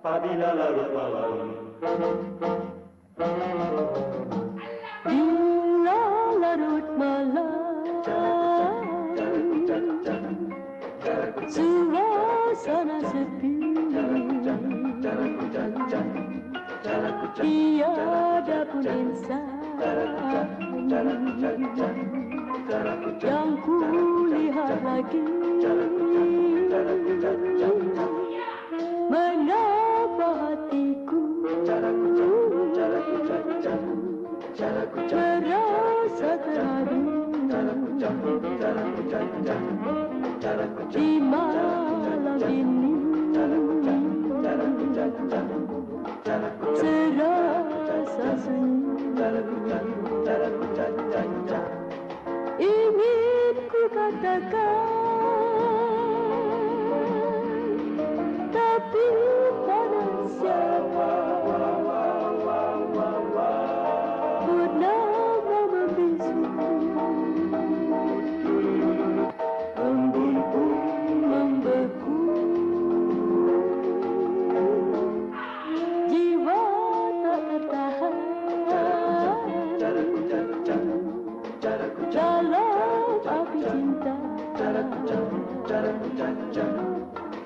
bila larut malam. Bila larut malam Suasana sepi. Tiada pun insan Yang ku lihat lagi Di malam ini Serasa sunyi Ingin ku katakan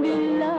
Mila